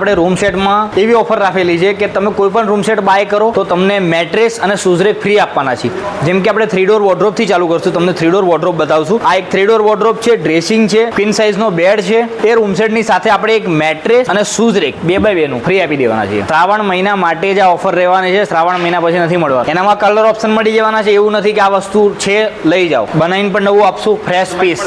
આપણે રૂમ સેટમાં એવી ઓફર રાખેલી છે કે તમે કોઈ પણ રૂમ સેટ બાય કરો તો તમને મેટ્રેસ અને શૂઝરેક ફ્રી આપવાના છે. જેમ કે આપણે થ્રી ડોર વોર્ડ્રોપથી ચાલુ કરશું તમને થ્રી ડોર વોર્ડ્રોપ બતાવશું. આ એક થ્રી ડોર વોર્ડ્રોપ છે ડ્રેસિંગ છે પિન સાઇઝનો બેડ છે. એ રૂમ સેટની સાથે આપણે એક મેટ્રેસ અને શૂઝરેક બે બાય બેનું ફ્રી આપી દેવાના છે શ્રાવણ મહિના માટે જ આ ઓફર રહેવાની છે શ્રાવણ મહિના પછી નથી મળવા. એનામાં કલર ઓપ્શન મળી જવાના છે એવું નથી કે આ વસ્તુ છે લઈ જાઓ. બનાવીને પણ નવું આપશું ફ્રેશ પીસ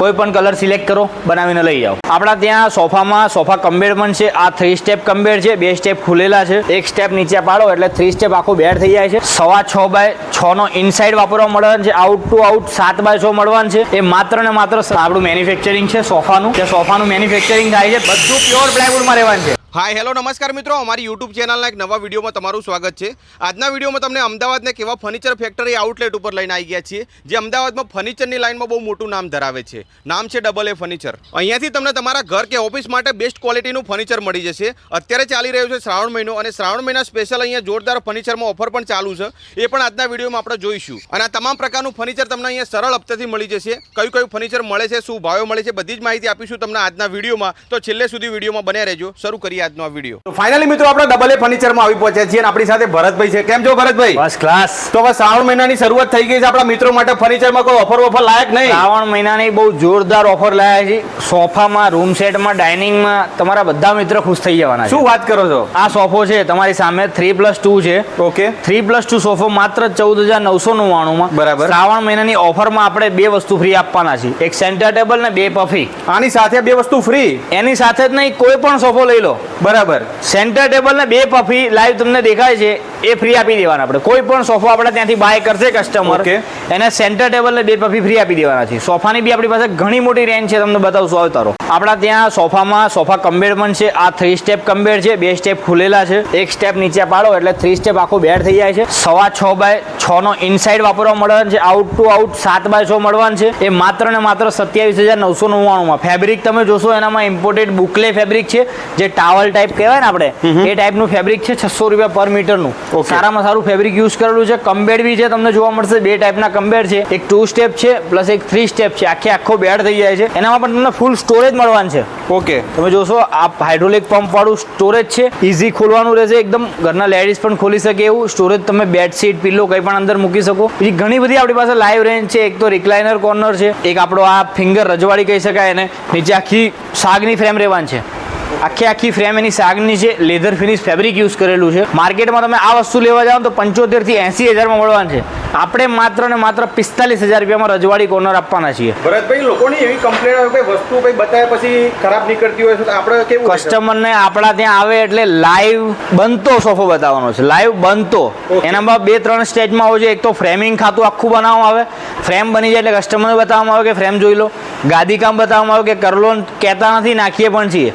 કોઈ પણ કલર સિલેક્ટ કરો બનાવીને લઈ જાઓ. આપણા ત્યાં સોફામાં સોફા કમ્બેડ પણ છે આ થ્રી સ્ટેપ કમ્બેર છે, બે સ્ટેપ ખુલેલા છે. એક સ્ટેપ નીચે પાડો એટલે થ્રી સ્ટેપ આખું બેડ થઈ જાય છે. સવા છ બાય છ નો ઇનસાઇડ વાપરવા મળવાનું છે આઉટ ટુ આઉટ સાત બાય છ મળવાનું છે. એ માત્ર ને માત્ર આપણું મેન્યુફેક્ચરિંગ છે, સોફાનું. જે સોફાનું મેન્યુફેક્ચરિંગ થાય છે, બધું પ્યોર પ્લાયવુડમાં રહેવાનું છે. હાય હેલો નમસ્કાર મિત્રો. અમારી યુટ્યુબ ચેનલના એક નવા વિડીયોમાં તમારું સ્વાગત છે. આજના વિડીયોમાં તમને અમદાવાદને કેવા ફર્નિચર ફેક્ટરી આઉટલેટ ઉપર લઈને આવી ગયા છીએ, જે અમદાવાદમાં ફર્નિચરની લાઇનમાં બહુ મોટું નામ ધરાવે છે. નામ છે ડબલ એ ફર્નિચર અહીંયાથી તમને તમારા ઘર કે ઓફિસ માટે બેસ્ટ ક્વોલિટીનું ફર્નિચર મળી જશે. અત્યારે ચાલી રહ્યો છે શ્રાવણ મહિનો અને શ્રાવણ મહિના સ્પેશિયલ અહીંયા જોરદાર ફર્નિચરમાં ઓફર પણ ચાલુ છે. એ પણ આજના વિડીયોમાં આપણે જોઈશું. અને આ તમામ પ્રકારનું ફર્નિચર તમને અહીંયા સરળ હપ્તેથી મળી જશે. કયું કયું ફર્નિચર મળે છે, શું ભાવે મળે છે, બધી જ માહિતી આપીશું તમને આજના વિડીયોમાં તો છેલ્લે સુધી વિડીયોમાં બન્યા રહેજો. શરૂ કરીએ આજનો આ વીડિયો. તો ફાઇનલી મિત્રો આપણે ડબલ એ ફર્નિચરમાં આવી પહોંચ્યા છીએ અને આપણી સાથે ભરતભાઈ છે. કેમ છો ભરતભાઈ? બસ ક્લાસ તો હવે શ્રાવણ મહિનાની શરૂઆત થઈ ગઈ છે આપણા મિત્રો માટે ફર્નિચરમાં કોઈ ઓફર ઓફર લાયક નહીં. શ્રાવણ મહિનાની બહુ જોરદાર ઓફર લાયા છે. સોફામાં રૂમ સેટમાં ડાઇનિંગમાં તમારા બધા મિત્ર ખુશ થઈ જવાના શું વાત કરો છો? આ સોફો છે તમારી સામે થ્રી પ્લસ ટુ છે. ઓકે. થ્રી પ્લસ ટુ સોફો માત્ર ચૌદ હજાર નવસો નવ્વાણુંમાં. બરાબર. શ્રાવણ મહિનાની ઓફરમાં આપણે બે વસ્તુ ફ્રી આપવાના છે એક સેન્ટર ટેબલ ને બે પફી આની સાથે બે વસ્તુ ફ્રી એની સાથે જ નહીં કોઈ પણ સોફો લઈ લો. બરાબર. સેન્ટર ટેબલ ને બે પફી લાઈવ તમને દેખાય છે. એ ફ્રી આપી દેવાના આપણે. કોઈ પણ સોફો આપણે ત્યાંથી બાય કરશે કસ્ટમર કે એને સેન્ટર ટેબલ ને બે પફી ફ્રી આપી દેવાના છે. સોફાની બી આપણી પાસે ઘણી મોટી રેન્જ છે તમને બતાવશું આવતારો આપણા ત્યાં સોફામાં સોફા કમ્બેડ પણ છે આ થ્રી સ્ટેપ કમ્બેડ છે બે સ્ટેપ ખુલેલા છે. એક સ્ટેપ નીચે પાડો એટલે થ્રી સ્ટેપ આખો બેડ થઈ જાય છે. સવા છ બાય છ નો ઇનસાઇડ વાપરવા મળવાનું છે આઉટ ટુ આઉટ સાત બાય છ મળવાનું છે. એ માત્ર ને માત્ર સત્યાવીસ હજાર નવસો નવ્વાણુંમાં ફેબ્રિક તમે જોશો એનામાં ઇમ્પોર્ટેડ બુકલે ફેબ્રિક છે જે ટાવલ ટાઈપ કહેવાય ને આપણે એ ટાઈપનું ફેબ્રિક છે છસો રૂપિયા પર મીટરનું. સારામાં સારું ફેબ્રિક યુઝ કરેલું છે. કમ્બેડ બી છે તમને જોવા મળશે. બે ટાઈપના કમ્બેડ છે. એક ટુ સ્ટેપ છે પ્લસ એક થ્રી સ્ટેપ છે. આખે આખો બેડ થઈ જાય છે. એનામાં પણ તમને ફૂલ સ્ટોરેજ મળવાનું છે. ઓકે તમે જોશો આ હાઇડ્રોલિક પંપ વાળું સ્ટોરેજ છે. ઇઝી ખોલવાનું રહેશે એકદમ. ઘરના લેડીઝ પણ ખોલી શકે એવું. સ્ટોરેજ તમે બેડશીટ પિલ્લો કંઈ પણ અંદર મૂકી શકો. બીજી ઘણી બધી આપણી પાસે લાઈવ રેન્જ છે. એક તો રિક્લાઇનર કોર્નર છે. એક આપણો આ ફિંગર રજવાડી કહી શકાય એને. નીચે આખી સાગની ફ્રેમ રહેવાની છે. આખી આખી ફ્રેમ એની સાગની છે લેધર ફિનિશ ફેબ્રિક યુઝ કરેલું છે. માર્કેટમાં તમે આ વસ્તુ લેવા જાઓ તો પંચોતેરથી એસી હજારમાં મળવાનું છે. આપણે માત્ર ને માત્ર પિસ્તાલીસ હજાર રૂપિયામાં રજવાડી કોર્નર આપવાના છીએ. ભરતભાઈ લોકોની એવી કમ્પ્લેન આવે કે વસ્તુ ભાઈ બતાવ્યા પછી ખરાબ નીકળતી હોય તો આપણે કેવું કસ્ટમરને આપણા ત્યાં આવે એટલે લાઈવ બનતો સોફો બતાવવાનો છે. લાઈવ બનતો. એનામાં બે ત્રણ સ્ટેજમાં હોય છે. એક તો ફ્રેમિંગ ખાતું આખું બનાવવામાં આવે. ફ્રેમ બની જાય એટલે કસ્ટમરને બતાવવામાં આવે કે ફ્રેમ જોઈ લો. ગાદી કામ બતાવવામાં આવે કે કરલો કહેતા નથી નાખીએ પણ છીએ.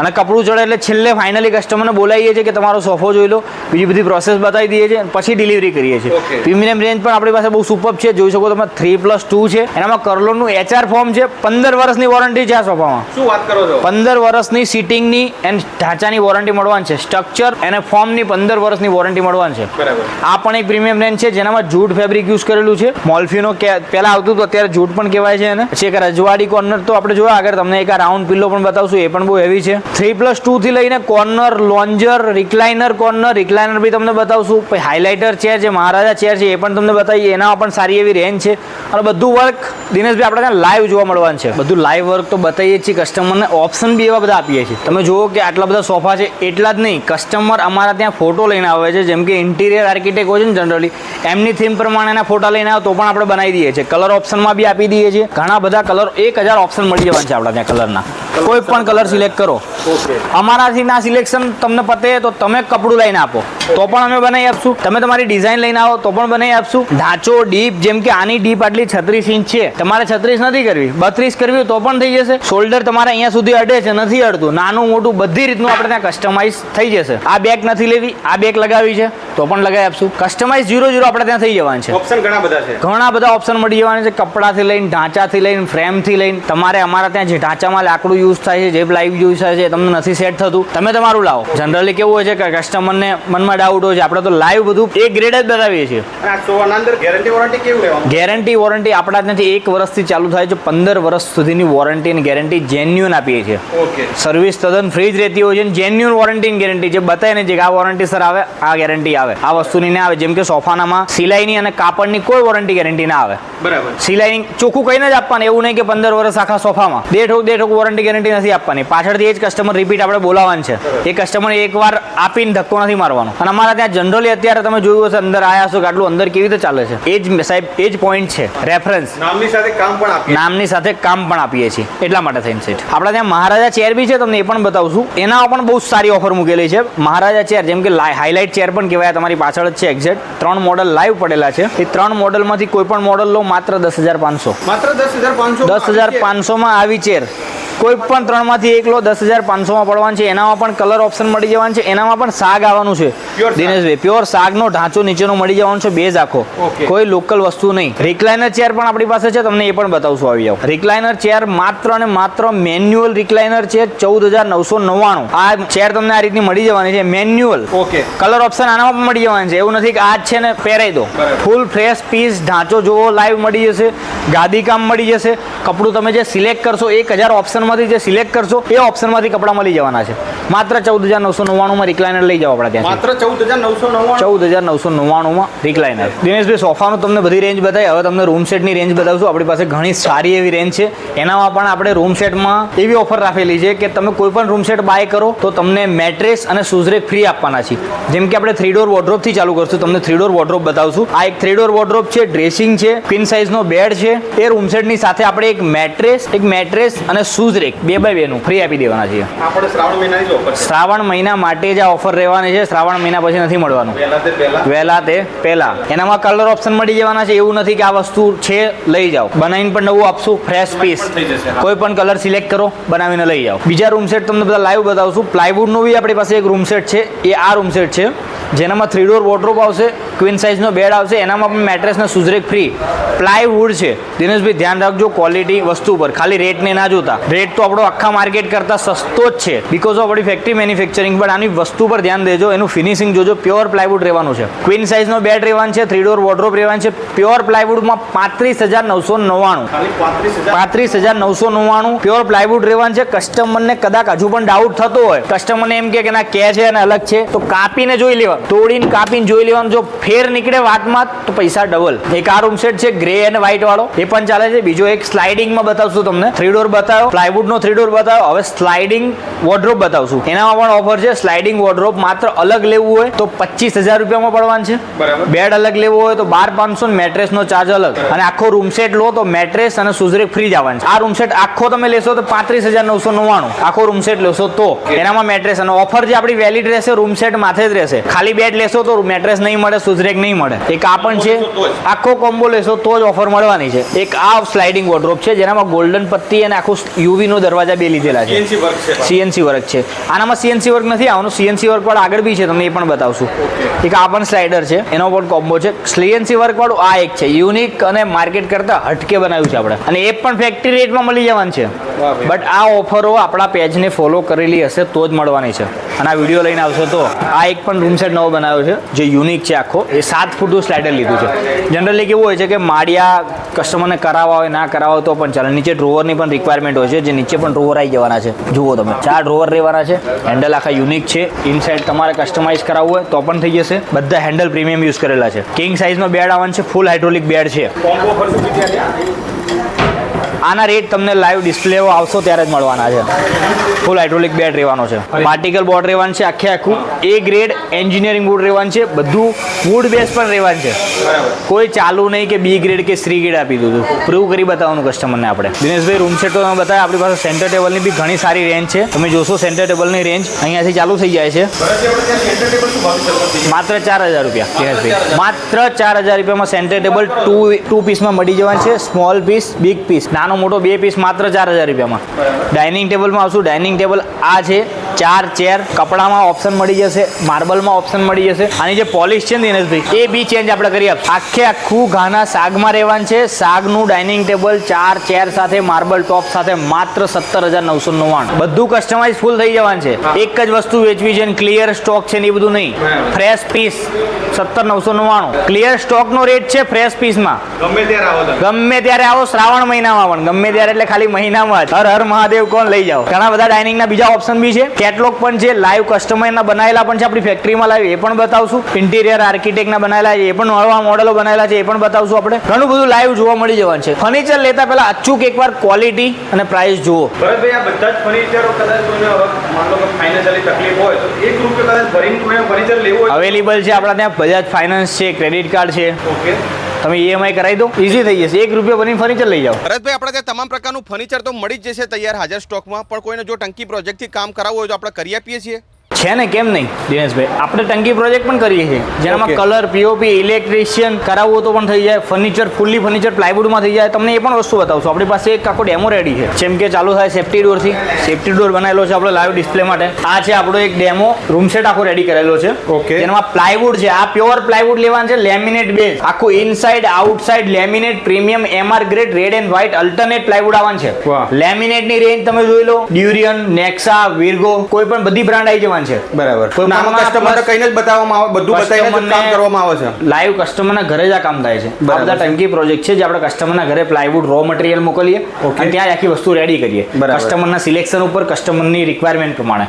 અને કપડું ચડે એટલે છેલ્લે ફાઇનલી કસ્ટમરને બોલાવીએ છીએ કે તમારો સોફો જોઈ લો. બીજી બધી પ્રોસેસ બતાવી દઈએ છીએ પછી ડિલિવરી કરીએ છીએ. પ્રીમિયમ રેન્જ પણ આપણી પાસે બહુ સુપર છે. જોઈ શકો તમે થ્રી પ્લસ ટુ છે. એનામાં કરલોનનું એચઆર ફોર્મ છે. પંદર વર્ષની વોરંટી છે આ સોફામાં. શું વાત કરો છો? પંદર વર્ષની સીટિંગની એન્ડ ઢાંચાની વોરંટી મળવાની છે. સ્ટ્રક્ચર અને ફોર્મની પંદર વર્ષની વોરંટી મળવાની છે. બરાબર. આ પણ એક પ્રીમિયમ રેન્જ છે જેનામાં જૂટ ફેબ્રિક યુઝ કરેલું છે. મોલ્ફીનો કે પહેલા આવતું હતું અત્યારે જૂટ પણ કહેવાય છે એને. પછી એક રજવાડી કોર્નર તો આપણે જોયા આગળ તમને એક આ રાઉન્ડ પિલ્લો પણ બતાવશું એ પણ બહુ હેવી છે. થ્રી પ્લસ ટુ થી લઈને corner lounger recliner corner recliner બી તમને બતાવશું. પછી હાઇલાઇટર ચેર છે મહારાજા ચેર છે એ પણ તમને બતાવીએ એનામાં પણ સારી એવી રેન્જ છે. અને બધું વર્ક દિનેશભાઈ આપણે ત્યાં લાઈવ જોવા મળવાનું છે. બધું લાઈવ વર્ક તો બતાવીએ છીએ કસ્ટમરને ઓપ્શન બી એવા બધા આપીએ છીએ. તમે જુઓ કે આટલા બધા સોફા છે, એટલા જ નહીં કસ્ટમર અમારા ત્યાં ફોટો લઈને આવે છે, જેમ કે ઇન્ટિરિયર આર્કિટેક્ટ હોય છે ને જનરલી એમની થીમ પ્રમાણેના ફોટા લઈને આવે તો પણ આપણે બનાવી દઈએ છીએ. કલર ઓપ્શનમાં બી આપી દઈએ છીએ. ઘણા બધા કલર એક હજાર ઓપ્શન મળી જવાના છે આપણા ત્યાં કલરના કોઈ પણ કલર સિલેક્ટ કરો. અમારાથી ના સિલેક્શન તમને પતે તો તમે કપડું લઈને આપો. તો પણ અમે બનાવી આપશું. તમે તમારી ડિઝાઇન લઈને આવો તો પણ બનાવી આપશું. ઢાંચો ડીપ જેમ કે આની ડીપ આટલી છત્રીસ ઇંચ છે તમારે છત્રીસ નથી કરવી. બત્રીસ કરવી તો પણ થઈ જશે. શોલ્ડર તમારે અહીંયા સુધી અડે છે નથી અડતું. નાનું મોટું બધી રીતનું આપણે ત્યાં કસ્ટમાઇઝ થઈ જશે. આ બેગ નથી લેવી આ બેગ લગાવી છે તો પણ લગાવી આપશું. કસ્ટમાઇઝ ઝીરો ઝીરો આપણે ત્યાં થઈ જવાનું છે. ઓપ્શન ઘણા બધા છે. ઘણા બધા ઓપ્શન મળી જવાના છે. કપડાથી લઈને ઢાંચાથી લઈને ફ્રેમથી લઈને. તમારે અમારા ત્યાં જે ઢાંચામાં લાકડું યુઝ થાય છે જે લાઈવ યુઝ થાય છે તમને નથી સેટ થતું. તમે તમારું લાવો. જનરલી કેવું હોય છે કે કસ્ટમરને મનમાં ડાઉટ હોય છે આપણે તો લાઈવ બધું એક ગ્રેડ જ બતાવીએ છીએ. ગેરંટી વોરંટી આપણા ત્યાંથી એક વર્ષથી ચાલુ થાય છે પંદર વર્ષ સુધીની વોરંટી અને ગેરંટી જેન્યુન આપીએ છીએ. સર્વિસ તદ્દન ફ્રી જ રહેતી હોય છે જેન્યુન વોરંટી અને ગેરંટી જે બતાવે ને જે આ વોરંટી સર આવે આ ગેરંટી આવે. આ વસ્તુની ના આવે જેમ કે સોફાનામાં સિલાઈની અને કાપડની કોઈ વોરંટી ગેરંટી ના આવે. બરાબર. સિલાઈ ચોખ્ખું કહીને જ આપવાનું એવું નહીં કે પંદર વર્ષ આખા સોફામાં. બે ઠોક બે વોરંટી ગેરંટી નથી આપવાની. પાછળથી એ જ કસ્ટમર રિપીટ આપણે બોલાવવાનું છે. એ કસ્ટમર એકવાર આપીને ધક્કો નથી મારવાનો. અને અમારા ત્યાં જનરલી અત્યારે તમે જોયું હશે અંદર આયા છો કે આટલું અંદર કેવી રીતે ચાલે છે. એ જ સાહેબ એ જ પોઈન્ટ છે. રેફરન્સ નામની સાથે કામ પણ આપીએ નામની સાથે કામ પણ આપીએ છીએ. એટલા માટે થઈને સેટ આપણા ત્યાં મહારાજા ચેર બી છે તમને એ પણ બતાવશું. એના પણ બહુ સારી ઓફર મૂકેલી છે. મહારાજા ચેર જેમ કે હાઇલાઇટ ચેર પણ કહેવાય તમારી પાછળ જ છે એક્ઝેક્ટ ત્રણ મોડલ લાઈવ પડેલા છે. એ ત્રણ મોડલમાંથી કોઈ પણ મોડલ લો માત્ર દસ હજાર પાંચસો. માત્ર દસ હજાર પાંચસો દસ હજાર પાંચસોમાં આવી ચેર કોઈ પણ ત્રણમાંથી એક લો દસ હજાર પાંચસોમાં પડવાનું છે. એનામાં પણ કલર ઓપ્શન મળી જવાનું છે. એનામાં પણ સાગ આવવાનું છે. દિનેશભાઈ પ્યોર સાગનો ઢાંચો નીચેનો મળી જવાનો છે બેઝ આખો. કોઈ લોકલ વસ્તુ નહીં. રિક્લાઇનર ચેર પણ આપણી પાસે છે તમને એ પણ બતાવશું આવી જાવ. રિક્લાઇનર ચેર માત્ર અને માત્ર મેન્યુઅલ રિક્લાઇનર છે ચૌદ હજાર નવસો નવ્વાણું. આ ચેર તમને આ રીતની મળી જવાની છે મેન્યુઅલ ઓકે કલર ઓપ્શન આનામાં પણ મળી જવાનું છે. એવું નથી કે આ જ છે ને પહેરાઈ દો. ફૂલ ફ્રેશ પીસ ઢાંચો જોવો લાઈવ મળી જશે ગાદી કામ મળી જશે. કપડું તમે જે સિલેક્ટ કરશો એક હજાર ઓપ્શનમાંથી જે સિલેક્ટ કરશો એ ઓપ્શનમાંથી કપડાં મળી જવાના છે. માત્ર ચૌદ હજાર નવસો નવ્વાણુંમાં રિક્લાઇનર લઈ જાઓ આપણે ત્યાં માત્ર ચૌદ હજાર નવસો નવ્વાણું ચૌદ હજાર નવસો નવ્વાણુંમાં રિક્લાઇનર દિનેશભાઈ સોફાનું તમને બધી રેન્જ બતાવી હવે તમને રૂમ સેટની રેન્જ બતાવશું. આપણી પાસે ઘણી સારી એવી રેન્જ છે. એનામાં પણ આપણે રૂમ સેટમાં એવી ઓફર રાખેલી છે કે તમે કોઈ પણ રૂમ સેટ બાય કરો તો તમને મેટ્રેસ અને શૂઝરેક ફ્રી આપવાના છે. જેમ કે આપણે થ્રી ડોર વોર્ડ્રોપથી ચાલુ કરશું. તમને થ્રી ડોર વોર્ડ્રોપ બતાવશું. આ એક થ્રી ડોર વોર્ડ્રોપ છે ડ્રેસિંગ છે ક્વીન સાઇઝનો બેડ છે. એ રૂમ સેટની સાથે આપણે એક મેટ્રેસ એક મેટ્રેસ અને શૂઝરેક બે બાય બેનું ફ્રી આપી દેવાના છીએ. આપણે શ્રાવણ મહિનાની ઓફર શ્રાવણ મહિના માટે જ આ ઓફર રહેવાની છે. શ્રાવણ મહિના પછી નથી મળવાનું. વહેલા તે પહેલા? એનામાં કલર ઓપ્શન મળી જવાના છે. એવું નથી કે આ વસ્તુ છે લઈ જાઓ. બનાવીને પણ નવું આપશું. Fresh piece. કોઈ પણ કલર સિલેક્ટ કરો બનાવીને લઈ જાઓ. બીજા રૂમ સેટ તમને બધા લાઈવ બતાવશું. પ્લાયવુડનું બી આપણી પાસે એક રૂમ સેટ છે. એ આ રૂમ સેટ છે. જેનામાં થ્રી ડોર વોર્ડરોબ આવશે ક્વીન સાઇઝનો બેડ આવશે, એનામાં પણ મેટ્રેસને સુઝરેક ફ્રી પ્લાયવુડ છે. દિનેશભાઈ, ધ્યાન રાખજો ક્વોલિટી વસ્તુ પર. ખાલી રેટને ના જોતા. રેટ તો આપણો આખા માર્કેટ કરતાં સસ્તો જ છે. બીકોઝ ઓફ આપણી ફેક્ટરી મેન્યુફેક્ચરિંગ પણ આની વસ્તુ પર ધ્યાન દેજો. એનું ફિનિશિંગ જોજો. પ્યોર પ્લાયવુડ રહેવાનું છે. ક્વીન સાઇઝનો બેડ રહેવાનું છે થ્રી ડોર વોર્ડરોબ રહેવાનું છે. પ્યોર પ્લાયવુડમાં પાંત્રીસ હજાર નવસો નવ્વાણું. પાંત્રીસ હજાર નવસો નવ્વાણું. પ્યોર પ્લાયવુડ રહેવાનું છે. કસ્ટમરને કદાચ હજુ પણ ડાઉટ થતો હોય. કસ્ટમરને એમ કે ના, કે છે અને અલગ છે. તો કાપીને જોઈ લેવાનું તોડીને કાપીને જોઈ લેવાનું. જો ફેર નીકળે વાતમાં તો પૈસા ડબલ એક આ રૂમ સેટ છે ગ્રે અને વ્હાઈટ વાળો. એ પણ ચાલે છે. બીજો એક સ્લાઇડિંગમાં બતાવશું તમને. થ્રી ડોર બતાવો. પ્લાયવુડનો થ્રી ડોર બતાવો. હવે સ્લાઇડિંગ વોર્ડ્રોપ બતાવશું. એનામાં પણ ઓફર છે સ્લાઇડિંગ વોર્ડ્રોપ માત્ર અલગ લેવું હોય તો પચીસ હજાર રૂપિયામાં પડવાનું છે. બેડ અલગ લેવો હોય તો બાર પાંચસો મેટ્રેસનો ચાર્જ અલગ. અને આખો રૂમ સેટ લો તો મેટ્રેસ અને સુઝરેક ફ્રી જ આવવાનું છે. આ રૂમ સેટ આખો તમે લેશો તો પાંત્રીસ હજાર નવસો નવ્વાણું. આખો રૂમ સેટ લેશો તો. એનામાં મેટ્રેસ અને ઓફર જે આપણી વેલિડ રહેશે રૂમ સેટ માથે જ રહેશે. ખાલી બેડ લેશો તો મેટ્રેસ નહીં મળે સુઝરેક નહીં મળે. એક આ પણ છે. આખો કોમ્બો લેશો તો જ ઓફર મળવાની છે. એક આ સ્લાઇડિંગ વોર્ડ્રોપ છે જેનામાં ગોલ્ડન પત્તી અને આખું યુવી નો દરવાજા બે લીધેલા છે. સીએનસી વર્ક છે. આનામાં સીએનસી વર્ક નથી આવવાનું સીએનસી વર્ક વાળું આગળ બી છે તમને એ પણ બતાવશું. એક આ પણ સ્લાઇડર છે એનો પણ કોમ્બો છે. સીએનસી વર્ક વાળું આ એક છે. યુનિક અને માર્કેટ કરતાં હટકે બનાવ્યું છે આપણે. અને એ પણ ફેક્ટરી રેટમાં મળી જવાનું છે. બટ આ ઓફરો આપણા પેજને ફોલો કરેલી હશે તો જ મળવાની છે. અને આ વીડિયો લઈને આવશો તો આ એક પણ રૂમ સેટ નવો બનાવ્યો છે, જે યુનિક છે આખો. એ સાત ફૂટનું સ્લાઇડર લીધું છે. જનરલી કેવું હોય છે કે માળિયા કસ્ટમરને કરાવવા હોય, ના કરાવવા તો પણ ચાલે. નીચે ડ્રોવરની પણ રિક્વાયરમેન્ટ હોય છે, જે નીચે પણ ડ્રોવર આવી જવાના છે. જુઓ તમે. ચાર ડ્રોવર રહેવાના છે. હેન્ડલ આખા યુનિક છે. ઇનસાઇડ તમારે કસ્ટમાઇઝ કરાવવું હોય તો પણ થઈ જશે. બધા હેન્ડલ પ્રીમિયમ યુઝ કરેલા છે. કિંગ સાઇઝનો બેડ આવવાનો છે ફૂલ હાઇડ્રોલિક બેડ છે. આના રેટ તમને લાઈવ ડિસ્પ્લે આવશો ત્યારે જ મળવાના છે. ફૂલ હાઇડ્રોલિક બેડ રહેવાનો છે. પાર્ટિકલ બોર્ડ રહેવાનું છે આખે આખું. એ ગ્રેડ એન્જિનિયરિંગ વુડ રહેવાનું છે. બધું વુડ બેઝ પણ રહેવાનું છે. કોઈ ચાલુ નહીં કે બી ગ્રેડ કે સી ગ્રેડ આપી દીધું. પ્રૂવ કરી બતાવવાનું કસ્ટમરને આપણે. દિનેશભાઈ રૂમ સેટ તો તમે બતાવ્યા. આપણી પાસે સેન્ટર ટેબલની બી ઘણી સારી રેન્જ છે. તમે જોશો સેન્ટર ટેબલની રેન્જ અહીંયાથી ચાલુ થઈ જાય છે. માત્ર ચાર હજાર રૂપિયા. દિનેશભાઈ માત્ર ચાર હજાર રૂપિયામાં સેન્ટર ટેબલ ટુ ટુ પીસમાં મળી જવાનું છે. સ્મોલ પીસ બિગ પીસ નાનો મોટો બે પીસ માત્ર ચાર હજાર રૂપિયામાં. ડાઇનિંગ ટેબલમાં આવશું. ડાઇનિંગ ટેબલ આ છે. ચાર ચેર કપડામાં ઓપ્શન મળી જશે માર્બલમાં ઓપ્શન મળી જશે. આની જે પોલિશ છે ને દિનેશભાઈ એ બી ચેન્જ આપણે કરી આપીશું. આખે આખું ઘાના સાગમાં રહેવાનું છે. સાગનું ડાઇનિંગ ટેબલ ચાર ચેર સાથે માર્બલ ટોપ સાથે માત્ર સત્તર હજાર નવસો નવ્વાણું. બધું કસ્ટમાઇઝ ફૂલ થઈ જવાનું છે. એક જ વસ્તુ વેચવી છે ક્લિયર સ્ટોક છે ને એ બધું નહીં. ફ્રેશ પીસ સત્તર નવસો નવ્વાણું. ક્લિયર સ્ટોકનો રેટ છે ફ્રેશ પીસમાં ગમે ત્યારે આવો ગમે ત્યારે આવો શ્રાવણ મહિનામાં પણ. ગમે ત્યારે એટલે ખાલી મહિનામાં જ. હર હર મહાદેવ કોણ લઈ જાઓ. ઘણા બધા ડાઇનિંગના બીજા ઓપ્શન બી છે. કેટલોગ પણ જે લાઈવ કસ્ટમરના બનાવેલા પણ છે આપણી ફેક્ટરીમાં લાઈવ એ પણ બતાવશું. ઇન્ટિરિયર આર્કિટેક્ટના બનાવેલા છે એ પણ નવા મોડેલો બનાવેલા છે એ પણ બતાવશું આપણે. ઘણું બધું લાઈવ જોવા મળી જવાનું છે. ફર્નિચર લેતા પહેલા અચૂક એકવાર ક્વોલિટી અને પ્રાઇસ જુઓ. ભરતભાઈ આ બધા જ ફર્નિચરો કદાચ કોઈને માન લો કે ફાઇનાન્શિયલી તકલીફ હોય તો એક રૂપિયો કદાચ ભરીને કોઈને ફર્નિચર લેવું અવેલેબલ છે આપણા ત્યાં બજાજ ફાઇનાન્સ છે ક્રેડિટ કાર્ડ છે. ઓકે તમે ઈએમઆઈ કરાવી દો. ઈઝી થઈ જશે. એક રૂપિયા ભરીને ફર્નિચર લઈ જાઓ. ભરતભાઈ, આપણે ત્યાં તમામ પ્રકારનું ફર્નિચર તો મળી જ જશે તૈયાર, હાજર સ્ટોકમાં પણ કોઈને જો ટંકી પ્રોજેક્ટથી કામ કરાવવું હોય તો આપણે કરી આપીએ છીએ. છે ને કેમ નહીં? દિનેશભાઈ આપણે ટંકી પ્રોજેક્ટ પણ કરીએ છીએ. જેનામાં કલર પીઓપી ઇલેક્ટ્રિશિયન કરાવવું તો પણ થઈ જાય ફર્નિચર ફૂલ્લી ફર્નિચર પ્લાયવુડમાં થઈ જાય. તમને એ પણ વસ્તુ બતાવશું. આપણી પાસે એક આખો ડેમો રેડી છે. જેમ કે ચાલુ થાય સેફ્ટી ડોરથી સેફ્ટી ડોર બનાવેલો છે આપણે લાઈવ ડિસ્પ્લે માટે. આ છે આપણો એક ડેમો રૂમ સેટ આખો રેડી કરેલો છે. ઓકે જેનામાં પ્લાયવુડ છે. આ પ્યોર પ્લાયવુડ લેવાનું છે લેમિનેટ બેઝ આખું inside outside laminate premium MR grade red and white alternate plywood આવવાનું છે. લેમિનેટની રેન્જ તમે જોઈ લો. ડ્યુરિયન નેક્સા વિર્ગો કોઈ પણ બધી બ્રાન્ડ આવી જવાની છે. બરાબર. કોઈ આમાં પણ કસ્ટમરને plus- જ બતાવવામાં આવે બધું બતાવીને જ કામ કરવામાં આવે છે. લાઈવ કસ્ટમરના ઘરે જ આ કામ થાય છે. આ બધા ટંકી પ્રોજેક્ટ છે જે આપણે કસ્ટમરના ઘરે પ્લાયવુડ રો મટીરિયલ મોકલીએ. અને ત્યાં આખી વસ્તુ રેડી કરીએ. કસ્ટમરના સિલેક્શન ઉપર કસ્ટમરની રિક્વાયરમેન્ટ પ્રમાણે.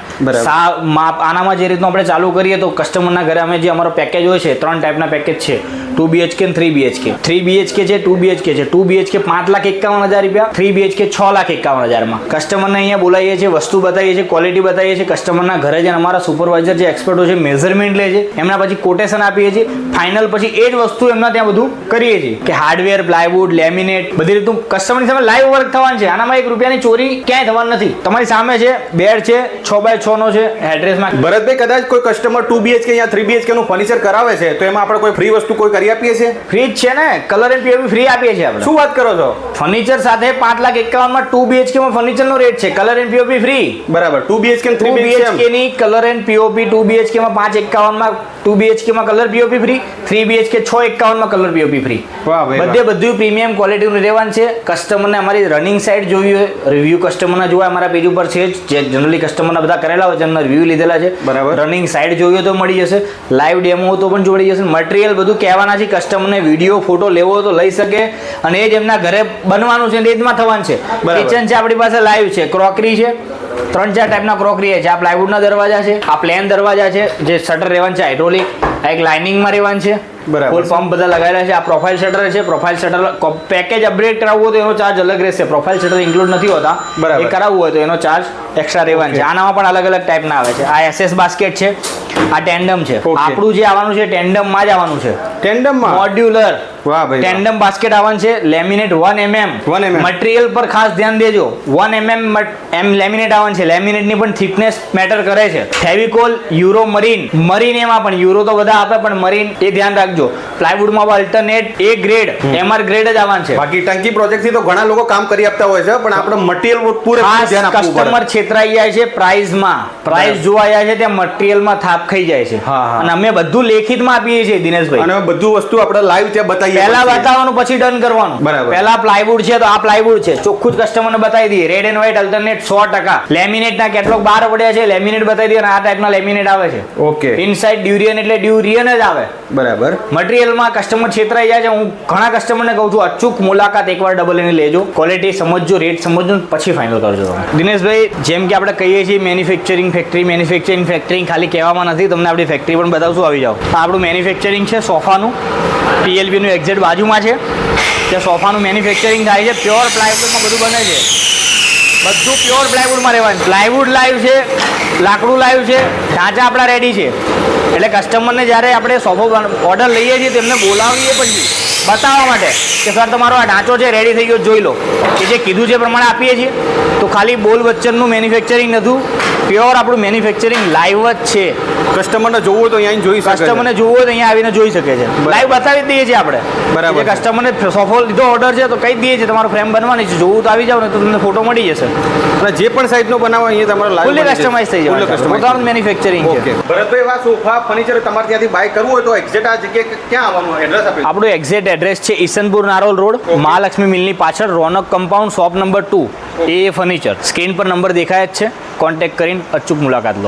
માપ આનામાં જે રીતનું આપણે ચાલુ કરીએ તો કસ્ટમરના ઘરે અમે જે અમારો પેકેજ હોય છે ત્રણ ટાઈપના પેકેજ છે. ટુ બીએચકે અને થ્રી બીએચકે થ્રી બીએચકે છે ટુ બીએચકે છે. ટુ બીએચકે પાંચ લાખ એકાવન હજાર રૂપિયા થ્રી બીએચકે છ લાખ એકાવન હજારમાં. કસ્ટમરને અહીંયા બોલાવીએ છીએ વસ્તુ બતાવીએ છીએ ક્વોલિટી બતાવીએ છીએ કસ્ટમરના ઘરે જ અમારા સુપરવાઇઝર જે એક્સપર્ટો છે મેઝરમેન્ટ લે છે એમના પછી કોટેશન આપીએ છીએ ફાઇનલ પછી એ જ વસ્તુ એમના ત્યાં બધું કરીએ છીએ. કે હાર્ડવેર પ્લાયવુડ લેમિનેટ બધી રીતનું કસ્ટમરની સામે લાઈવ વર્ક થવાનું છે. આનામાં એક રૂપિયાની ચોરી ક્યાંય થવાની નથી. તમારી સામે છે બેડ છે છ બાય છ નો છે એડ્રેસમાં ભરતભાઈ કદાચ કોઈ કસ્ટમર ટુ બીએચકે યા થ્રી બીએચકે નું ફર્નિચર કરાવે છે તો એમાં આપણે કોઈ ફ્રી વસ્તુ કોઈ કરી આપીએ છીએ? ફ્રી જ છે ને? કલર એન્ડ પીઓપી ફ્રી આપીએ છીએ આપણે. શું વાત કરો છો? ફર્નિચર સાથે પાંચ લાખ એકાવનમાં ટુ બીએચકે માં ફર્નિચરનો રેટ છે. કલર એન્ડ પીઓપી ફ્રી બરાબર. ટુ બીએચકે થ્રી બીએચકે ની colour and POP two BHK માં પાંચ એકાવનમાં ટુ બીએચકે માં colour POP free three BHK છ એકાવનમાં કલર પીઓપી ફ્રી બધે બધું પ્રીમિયમ ક્વોલિટીનું રહેવાનું છે. કસ્ટમરને અમારી રનિંગ સાઇડ જોવી હોય રિવ્યુ કસ્ટમરના જોવા અમારા પેજ ઉપર છે જ. જનરલી કસ્ટમરના બધા કરેલા હોય છે એમના રિવ્યુ લીધેલા છે. બરાબર. રનિંગ સાઇડ જોવી હોય તો મળી જશે. લાઈવ ડેમો તો પણ જોડી જશે. મટીરિયલ બધું કહેવાના છે કસ્ટમરને વીડિયો ફોટો લેવો હોય તો લઈ શકે. અને એ જ એમના ઘરે બનવાનું છે એ જમાં થવાનું છે. કિચન છે આપણી પાસે લાઈવ છે ક્રોકરી છે. ત્રણ ચાર ટાઈપના ક્રોકરી છે. આ પ્લાયવુડના દરવાજા છે આ પ્લેન દરવાજા છે જે શટર રહેવાનું છે હાઇડ્રોલિક આ એક લાઇનિંગમાં રહેવાનું છે. બરાબર. ફૂલ પંપ બધા લગાવેલા છે. આ પ્રોફાઇલ શટર છે. પ્રોફાઇલ શટર પેકેજ અપગ્રેડ કરાવવું હોય તો એનો ચાર્જ અલગ રહેશે. પ્રોફાઇલ શટર ઇન્ક્લુડ નથી હોતા. બરાબર. એ કરાવવું હોય તો એનો ચાર્જ એક્સ્ટ્રા રહેવાનો છે. આનામાં પણ અલગ અલગ ટાઈપના આવે છે. આ એસએસ બાસ્કેટ છે. આ ટેન્ડમ છે. આપણું જે આવવાનું છે ટેન્ડમમાં જ આવવાનું છે. ટેન્ડમમાં મોડ્યુલર વાહ ભાઈ ટેન્ડમ બાસ્કેટ આવવાનું છે laminate one MM 1 mm. Material પર ખાસ ધ્યાન દેજો. વન એમએમ એમ લેમિનેટ આવવાનું છે. લેમિનેટની પણ થિકનેસ મેટર કરે છે. ફેવિકોલ યુરો મરીન મરીન એમાં પણ યુરો તો બધા આપે પણ મરીન એ ધ્યાન રાખજો. પ્લાયવુડમાં alternate A grade MR grade જ આવવાનું છે. બાકી ટંકી પ્રોજેક્ટથી તો ઘણા લોકો કામ કરી આપતા હોય છે પણ આપણે મટીરિયલ પૂરે ધ્યાન આપવું પડે. કસ્ટમર છેતરાઈ જાય છે પ્રાઇઝમાં પ્રાઇઝ જોવા આવ્યા છે ત્યાં મટીરિયલમાં થાપ ખાઈ જાય છે. અને અમે બધું લેખિતમાં આપીએ છીએ દિનેશભાઈ. અને બધું વસ્તુ આપણે લાઈવ ત્યાં બતાવીએ પહેલા બતાવવાનું પછી ડન કરવાનું. બરાબર. પહેલા પ્લાયવુડ છે તો આ પ્લાયવુડ છે. ચોખ્ખું જ કસ્ટમરને બતાવી દઈએ. રેડ એન્ડ વ્હાઈટ અલ્ટરનેટ સો ટકા. લેમિનેટ ના કેટલોગ બાર પડ્યા છે લેમિનેટ બતાવી દઈએ અને આ ટાઈપના લેમિનેટ આવે છે. ઓકે ઇનસાઇડ ડ્યુરિયન એટલે ડ્યુરિયન જ આવે. બરાબર. મટીરિયલમાં કસ્ટમર છેતરાઈ જાય છે. હું ઘણા કસ્ટમરને કહું છું અચૂક મુલાકાત એકવાર ડબલ એની લેજો. ક્વોલિટી સમજજો રેટ સમજજો પછી ફાઇનલ કરજો દિનેશભાઈ જેમ કે આપણે કહીએ છીએ મેન્યુફેક્ચરિંગ ફેક્ટરી મેન્યુફેક્ચરિંગ ફેક્ટરી ખાલી કહેવામાં નથી. તમને આપણી ફેક્ટરી પણ બતાવશું. આવી જાઓ. આપણું મેન્યુફેક્ચરિંગ છે સોફાનું. પીએલબીનું એક્ઝેક્ટ બાજુમાં છે. ત્યાં સોફાનું મેન્યુફેક્ચરિંગ થાય છે. પ્યોર પ્લાયવુડમાં બધું બને છે. બધું પ્યોર પ્લાયવુડમાં રહેવાનું. પ્લાયવુડ લાઈવ છે, લાકડું લાઈવ છે, ઢાંચા આપણા રેડી છે. એટલે કસ્ટમરને જ્યારે આપણે સોફો ઓર્ડર લઈએ છીએ, તેમને બોલાવીએ પણ બતાવવા માટે કે સર, તમારો આ ઢાંચો છે રેડી થઈ ગયો, જોઈ લો. કે જે કીધું છે પ્રમાણે આપીએ છીએ. તો ખાલી બોલ વચ્ચનનું મેન્યુફેક્ચરિંગ નહોતું પ્યોર આપણું મેન્યુફેક્ચરિંગ લાઈવ જ છે. કસ્ટમરને જોવું હોય તો અહીંયા આવીને જોઈ શકે કસ્ટમરને જોવું હોય તો અહીંયા આવીને જોઈ શકે છે. લાઈવ બતાવી દઈએ છીએ આપણે. બરાબર કસ્ટમરને સોફો લીધો ઓર્ડર છે તો કહી દઈએ છીએ તમારો ફ્રેમ બનવાની છે. જોવું તો આવી જાવ ને તો તમને ફોટો મળી જશે. અને જે પણ સાઈઝનો બનાવો અહીંયા તમારો લાઈવ ફૂલી કસ્ટમાઇઝ થઈ જાય પોતાનું મેન્યુફેક્ચરિંગ છે. ભરતભાઈ વા સોફા ફર્નિચર તમારે ત્યાંથી બાય કરવું હોય તો એક્ઝેક્ટ આ જગ્યાએ ક્યાં આવવાનું એડ્રેસ આપી આપણું એક્ઝેક્ટ એડ્રેસ છે ઈસનપુર નારોલ રોડ મહાલક્ષ્મી મિલની પાછળ Ronak compound shop number two A furniture screen પર નંબર દેખાય જ છે. કોન્ટેક્ટ કરીને અચૂક મુલાકાત લો.